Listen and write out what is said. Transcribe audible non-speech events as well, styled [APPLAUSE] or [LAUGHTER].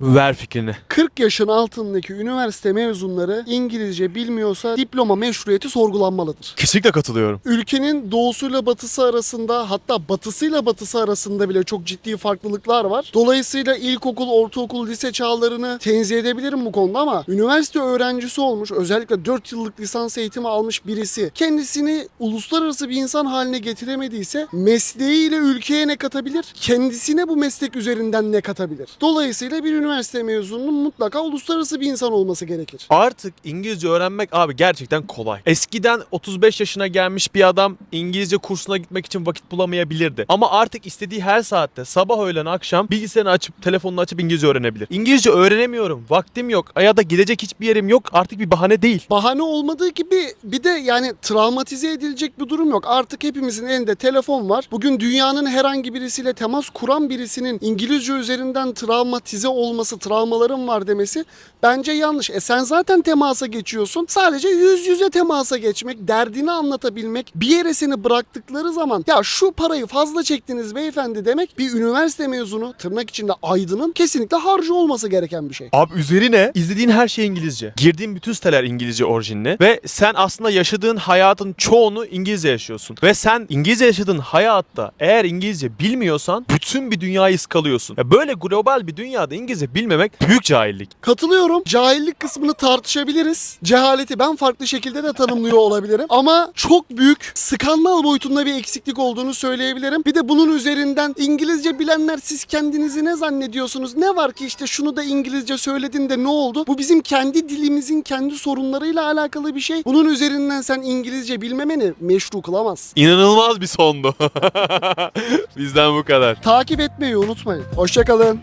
Ver fikrini. 40 yaşın altındaki üniversite mezunları İngilizce bilmiyorsa diploma meşruiyeti sorgulanmalıdır. Kesinlikle katılıyorum. Ülkenin doğusuyla batısı arasında hatta batısıyla batısı arasında bile çok ciddi farklılıklar var. Dolayısıyla ilkokul, ortaokul, lise çağlarını tenzih edebilirim bu konuda ama üniversite öğrencisi olmuş, özellikle 4 yıllık lisans eğitimi almış birisi kendisini uluslararası bir insan haline getiremediyse mesleğiyle ülkeye ne katabilir? Kendisine bu meslek üzerinden ne katabilir? Dolayısıyla bir üniversite mezununun mutlaka uluslararası bir insan olması gerekir. Artık İngilizce öğrenmek abi gerçekten kolay. Eskiden 35 yaşına gelmiş bir adam İngilizce kursuna gitmek için vakit bulamayabilirdi. Ama artık istediği her saatte sabah öğlen akşam bilgisayarını açıp telefonunu açıp İngilizce öğrenebilir. İngilizce öğrenemiyorum. Vaktim yok. Ya da gidecek hiçbir yerim yok. Artık bir bahane değil. bahane olmadığı gibi bir de yani travmatize edilecek bir durum yok. Artık hepimizin elinde telefon var. Bugün dünyanın herhangi birisiyle temas kuran birisinin İngilizce üzerinden travmatize olması, travmaların var demesi bence yanlış. E sen zaten temasa geçiyorsun. Sadece yüz yüze temasa geçmek, derdini anlatabilmek, bir yere seni bıraktıkları zaman ya şu parayı fazla çektiniz beyefendi demek bir üniversite mezunu tırnak içinde aydının kesinlikle harcı olması gereken bir şey. Abi üzerine izlediğin her şey İngilizce. Girdiğin bütün siteler İngilizce orijinli ve sen aslında yaşadığın hayatın çoğunu İngilizce yaşıyorsun. Ve sen İngilizce yaşadığın hayatta eğer İngilizce bilmiyorsan bütün bir dünyayı ıskalıyorsun. Ya böyle global bir dünyada İngilizce bilmemek büyük cahillik. Katılıyorum. Cahillik kısmını tartışabiliriz. Cehaleti ben farklı şekilde de tanımlıyor olabilirim. Ama çok büyük skandal boyutunda bir eksiklik olduğunu söyleyebilirim. Bir de bunun üzerinden İngilizce bilenler siz kendinizi ne zannediyorsunuz? Ne var ki işte şunu da İngilizce söyledin de ne oldu? Bu bizim kendi dilimizin kendi sorunlarıyla alakalı bir şey. Bunun üzerinden sen İngilizce bilmemeni meşru kılamaz. İnanılmaz bir sondu. [LAUGHS] Bizden bu kadar. Takip etmeyi unutmayın. Hoşçakalın.